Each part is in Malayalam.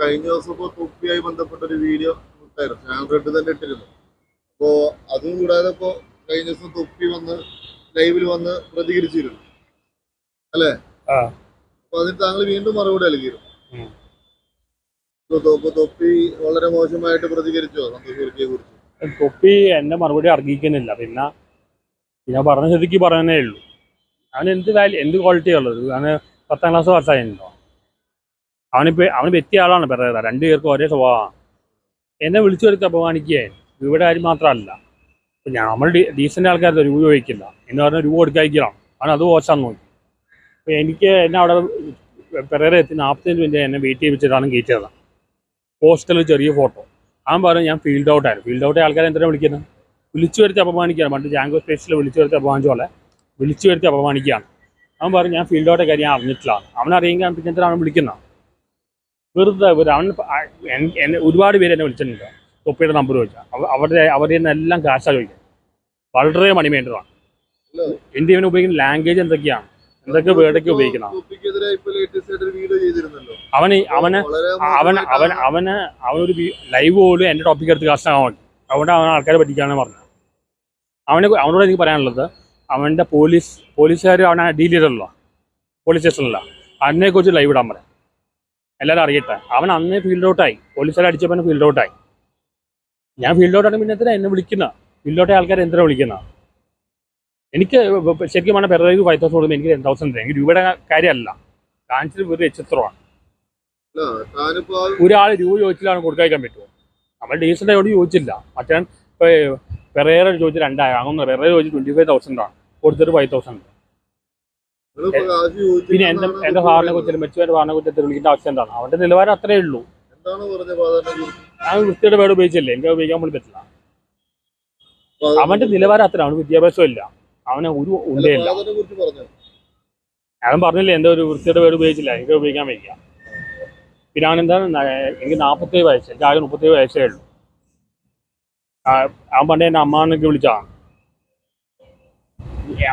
കഴിഞ്ഞ ദിവസം ഇപ്പോൾ തൊപ്പിയായി ബന്ധപ്പെട്ട ഒരു വീഡിയോ ഇട്ടായിരുന്നു. ഞാൻ റെഡ് തന്നെ ഇട്ടിരുന്നു. അപ്പോൾ അതും കൂടാതെ ഇപ്പോൾ കഴിഞ്ഞ ദിവസം തൊപ്പി വന്ന് ലൈവിൽ വന്ന് പ്രതികരിച്ചിരുന്നു. അല്ലേ. അപ്പൊ അതിന് താങ്കൾ വീണ്ടും മറുപടി നൽകിയിരുന്നു. തൊപ്പി വളരെ മോശമായിട്ട് പ്രതികരിച്ചോ സന്തോഷ് വർക്കിയെ കുറിച്ച്? തൊപ്പി എന്റെ മറുപടി അർഹിക്കുന്നില്ല. പിന്നെ ഞാൻ പറഞ്ഞ സ്ഥിതിക്ക് പറയുന്നേ ഉള്ളൂ. അവന് എന്ത് വാല്യൂ എന്ത് ക്വാളിറ്റി ഉള്ളത്? അവന് പത്താം ക്ലാസ് പാസ്സായിട്ടുണ്ടോ അവനിപ്പോ അവന് പറ്റിയ ആളാണ് പെരേര രണ്ടു പേർക്കും ഒരേ സ്വഭാവമാണ് എന്നെ വിളിച്ചു വരുത്തി അപമാനിക്കുകയെ ഇവിടെ ആരും മാത്രമല്ല. ഞാൻ നമ്മൾ ഡീസന്റ് ആൾക്കാർ രൂപ ചോദിക്കില്ല. എന്ന് പറഞ്ഞാൽ രൂപ കൊടുക്കാതിരിക്കണം അവൻ അത് മോശമാണെന്ന് നോക്കി അപ്പൊ എനിക്ക് എന്നെ അവിടെ പെരേര എത്തി നാൽപ്പത്തഞ്ച് മിനിറ്റ് എന്നെ വെയിറ്റ് ചെയ്യിപ്പിച്ചിട്ടാണ് കയറ്റിയത്. പോസ്റ്ററിൽ ചെറിയ ഫോട്ടോ അവൻ പറഞ്ഞു ഞാൻ ഫീൽഡ് ഔട്ടായിരുന്നു ഫീൽഡ് ഔട്ട് ആൾക്കാരെ എന്തിനാണ് വിളിക്കുന്നത് വിളിച്ചു വരുത്തി അപമാനിക്കുകയാണ്. പണ്ട് ജാങ്കോ സ്പേസിൽ വിളിച്ചു വരുത്തി അപമാനിച്ച പോലെ വിളിച്ചു വരുത്തി അപമാനിക്കുകയാണ്. അവൻ പറഞ്ഞു ഞാൻ ഫീൽഡ് ഔട്ടേ കാര്യം അറിഞ്ഞിട്ടില്ല. അവൻ അറിയെങ്കിൽ പിന്നെ എന്തിനാണ് വിളിക്കുന്നത് വെറുതെ ഒരു അവൻ ഒരുപാട് പേര് എന്നെ വിളിച്ചിട്ടുണ്ട്. തൊപ്പിയുടെ നമ്പർ ചോദിച്ചാൽ അവരുടെ അവരുടെ എല്ലാം കാശാണ് ചോദിക്കുന്നത് വളരെ മണിമേണ്ടതാണ് എന്റെ ഇവന് ഉപയോഗിക്കുന്ന ലാംഗ്വേജ് എന്തൊക്കെയാണ്? എന്തൊക്കെ വേർഡൊക്കെ ഉപയോഗിക്കണം? അവന് അവന് അവൻ അവൻ അവന് അവനൊരു ലൈവ് പോലും എന്റെ ടോപ്പിക് എടുത്ത് കാശാകാൻ വേണ്ടി അതുകൊണ്ട് അവൻ ആൾക്കാരെ പറ്റിക്കാണ് പറഞ്ഞത്. അവനെ അവനോട് എനിക്ക് പറയാനുള്ളത് അവന്റെ പോലീസ് പോലീസുകാർ അവനെ ഡീൽ ചെയ്തല്ലോ. പോലീസ് സ്റ്റേഷനിലാണ് അതിനെക്കുറിച്ച് ലൈവ് ഇടാൻ പറയാം. എല്ലാവരും അറിയട്ടെ. അവൻ അന്ന് ഫീൽഡ് ഔട്ടായി പോലീസുകാർ അടിച്ചപ്പോൾ ഫീൽഡ് ഔട്ടായി ഞാൻ ഫീൽഡ് ഔട്ടാണ് പിന്നെ എന്തിനാ എന്നെ വിളിക്കുന്ന? ഫീൽഡ് ഔട്ടായ ആൾക്കാർ എന്തിനാ വിളിക്കുന്ന? എനിക്ക് ശരിക്കും പറഞ്ഞാൽ പെരേക്ക് ഫൈവ് തൗസൻഡ് കൊടുക്കുമ്പോൾ എനിക്ക് ടെൻ തൗസൻഡ് എനിക്ക് രൂപയുടെ കാര്യമല്ല. കാണിച്ചത് വെറുതെ എച്ചിത്രമാണ് ഒരാൾ രൂപ ചോദിച്ചിലാണ് കൊടുക്കാൻ പറ്റുമോ നമ്മൾ ഡീസന്റ് ആയോട് ചോദിച്ചില്ല. മറ്റേ പെറേറെ ചോദിച്ച് രണ്ടായിരം അങ്ങനെ പെറേറെ ചോദിച്ച് ട്വന്റി ഫൈവ് തൗസൻഡാണ് ആണ്. കൊടുത്തിട്ട് ഫൈവ് തൗസൻഡ് പിന്നെ എന്റെ എന്റെ സാറിനെ കുറിച്ച് മെച്ചുവിന്റെ സാറിനെ കുറിച്ച് വിളിക്കേണ്ട ആവശ്യം എന്താണ്? അവന്റെ നിലവാരം അത്രേ ഉള്ളൂ. ഞാൻ വൃത്തിയുടെ വേർഡ് ഉപയോഗിച്ചല്ലേ? എനിക്ക് ഉപയോഗിക്കാൻ വേണ്ടി പറ്റില്ല. അവന്റെ നിലവാരം അത്ര അവന് വിദ്യാഭ്യാസം ഇല്ല. അവന് ഒരു ഉണ്ടല്ല ഞാൻ പറഞ്ഞില്ലേ എന്റെ ഒരു വൃത്തിയുടെ വേർഡ് ഉപയോഗിച്ചില്ല. എനിക്ക് ഉപയോഗിക്കാൻ വയ്യ. പിന്നെ അവൻ എന്താണ്? എനിക്ക് നാൽപ്പത്തേഴ് വയസ്സ്. എനിക്ക് ആകെ മുപ്പത്തേഴ് വയസ്സേ ഉള്ളൂ. അവൻ പണ്ട് എന്റെ അമ്മാനൊക്കെ വിളിച്ചാണ്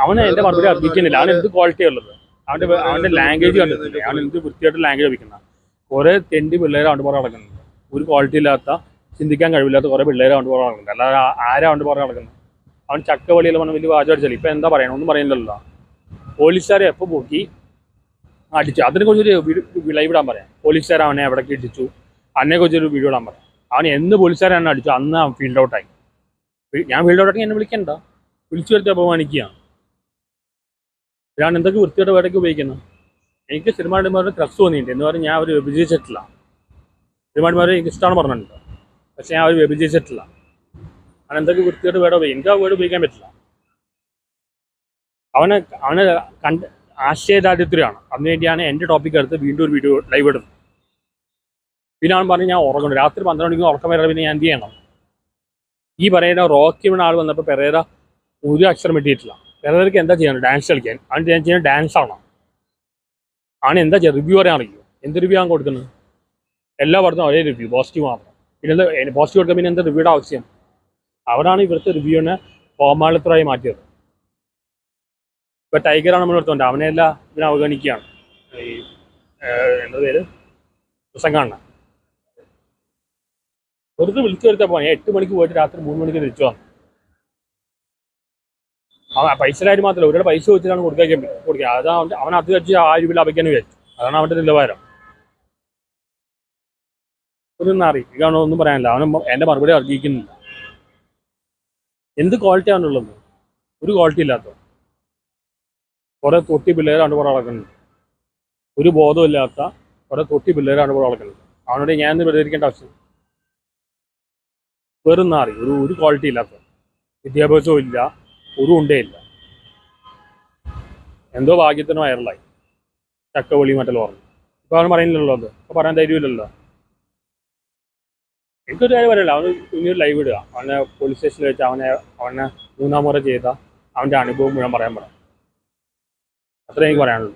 അവന് എന്റെ മറുപടി അർഹിക്കുന്നില്ല അവൻ എന്ത് ക്വാളിറ്റി ഉള്ളത്? അവന്റെ അവന്റെ ലാംഗ്വേജ് കണ്ടിട്ടില്ല. അവൻ എന്ത് വൃത്തിയായിട്ട് ലാംഗ്വേജ് അഭിക്കുന്ന കുറെ തെണ്ടി പിള്ളേരെ അവന്റെ പുറകെ നടക്കുന്നുണ്ട്. ഒരു ക്വാളിറ്റി ഇല്ലാത്ത ചിന്തിക്കാൻ കഴിവില്ലാത്ത കുറെ പിള്ളേരെ അവന്റെ പുറകെ നടക്കുന്നുണ്ട്. അല്ലാതെ ആരാ അവന്റെ പുറകെ നടക്കുന്നത്? അവൻ ചക്ക വളിയിൽ പറഞ്ഞ വലിയ വാചകം അടിച്ചാൽ ഇപ്പൊ എന്താ പറയണം? ഒന്നും പറയുന്നില്ലല്ലോ പോലീസുകാരെ എപ്പോൾ പോക്കി അടിച്ചു. അതിനെ കുറിച്ചൊരു ലൈവ് ഇടാൻ പറയാം. പോലീസുകാർ അവനെ എവിടേക്ക് ഇടിച്ചു? അതിനെ കുറിച്ചൊരു വീഡിയോ ഇടാൻ പറയാം. അവൻ എന്ന് പോലീസുകാരെ എന്നെ അടിച്ചു? അന്ന് അവൻ ഫീൽഡ് ഔട്ടായി ഞാൻ ഫീൽഡ് ഔട്ടാക്കി എന്നെ വിളിക്കണ്ട. വിളിച്ചു വരുത്തി അപമാനിക്കുകയാണ്. ഞാൻ എന്തൊക്കെ വൃത്തിയുടെ വേടൊക്കെ ഉപയോഗിക്കുന്നത്? എനിക്ക് സിനിമാടിമാരുടെ ക്രസ് തോന്നിയിട്ടുണ്ട്. എന്ന് പറഞ്ഞാൽ ഞാൻ അവർ വിഭജിച്ചിട്ടില്ല സിനിമാടിമാരെ എനിക്ക് ഇഷ്ടമാണ് പറഞ്ഞിട്ടുണ്ട്. പക്ഷെ ഞാൻ അവർ വിഭജിച്ചിട്ടില്ല അവൻ എന്തൊക്കെ വൃത്തിയുടെ വേട ഉപയോഗിക്കും എനിക്ക് ആ വേട് ഉപയോഗിക്കാൻ പറ്റില്ല. അവനെ അവനെ കണ്ട് ആശയദാരിദ്ര്യമാണ്. അതിനുവേണ്ടിയാണ് എന്റെ ടോപ്പിക് എടുത്ത് വീണ്ടും ഒരു വീഡിയോ ലൈവ് ഇടുന്നത്. പിന്നെ അവൻ പറഞ്ഞ് ഞാൻ ഉറങ്ങുന്നു. രാത്രി പന്ത്രണ്ട് മണിക്ക് ഉറക്കം വരാതെ പിന്നെ ഞാൻ എന്ത് ചെയ്യണം? ഈ പറയുന്ന റോക്കി വീണ ആൾ വന്നപ്പോൾ പെരേര ഒരു അക്ഷരം വെട്ടിയിട്ടില്ല. പെരേരക്ക് എന്താ ചെയ്യണം ഡാൻസ് കളിക്കാൻ. അവൻ ഞാൻ ചെയ്യുന്ന ഡാൻസ് ആണ്? ആണ് എന്താ ചെയ്യുക റിവ്യൂ പറയാൻ അറിയോ? എന്ത് റിവ്യൂ ആണ് കൊടുക്കുന്നത്? എല്ലാ പടത്തും ഒരേ റിവ്യൂ പോസിറ്റീവ് മാത്രം. പിന്നെ എന്താ പോസിറ്റീവ് കൊടുക്കാൻ പിന്നെ എന്താ റിവ്യൂടെ ആവശ്യം? അവരാണ് ഇവിടുത്തെ റിവ്യൂവിനെ ഫോമാളിത്തരായി മാറ്റിയത്. ഇപ്പം ടൈഗറാണ് നമ്മൾ എടുത്തോണ്ട് അവനെയല്ല ഇവനെ അവഗണിക്കുകയാണ്. ഈ എന്താ പേര്? പ്രസംഗാണ് വെറുതെ വിളിച്ചു വരുത്താൻ പോകാൻ എട്ട് മണിക്ക് പോയിട്ട് രാത്രി മൂന്ന് മണിക്ക് തിരിച്ചു വന്നു. അവൻ പൈസ കാര്യം മാത്രമല്ല ഒരുപാട് പൈസ വെച്ചിട്ടാണ് കൊടുക്കാൻ. കൊടുക്കുക അതാണ് അവൻ അത് വെച്ച് ആ രൂപ ലാഭിക്കാൻ വിചാരിച്ചു. അതാണ് അവന്റെ നിലവാരം. ഒന്നും ഇതാണ് ഒന്നും പറയാനില്ല. അവൻ എന്റെ മറുപടി അർഹിക്കുന്നില്ല എന്ത് ക്വാളിറ്റി ആണുള്ളത് ഒരു ക്വാളിറ്റി ഇല്ലാത്ത കുറേ തൊട്ടി പിള്ളേരാണ് പുറം നടക്കുന്നത് ഒരു ബോധമില്ലാത്ത കുറേ തൊട്ടി പിള്ളേരാണ് പുറം നടക്കുന്നത് അവനോട് ഞാൻ പ്രതികരിക്കേണ്ട ആവശ്യം വെറും നാറി. ഒരു ഒരു ക്വാളിറ്റി ഇല്ലാത്ത വിദ്യാഭ്യാസവും ഇല്ല. ഇല്ല. എന്തോ ഭാഗ്യത്തിന് വൈറലായി ചക്കവിളി മറ്റല്ലോ പറഞ്ഞു ഇപ്പൊ അവൻ പറയുന്നില്ലല്ലോ അത്. ഇപ്പൊ പറയാൻ ധൈര്യമില്ലല്ലോ. എനിക്കൊരു കാര്യം പറയല്ല അവന് ഇനി ഒരു ലൈവ് ഇടുക. അവനെ പോലീസ് സ്റ്റേഷനിൽ വെച്ച് അവനെ അവനെ മൂന്നാം മുറ ചെയ്ത അവന്റെ അനുഭവം മുഴുവൻ പറയാൻ പറയാം അത്രേ എനിക്ക് പറയാനുള്ളൂ.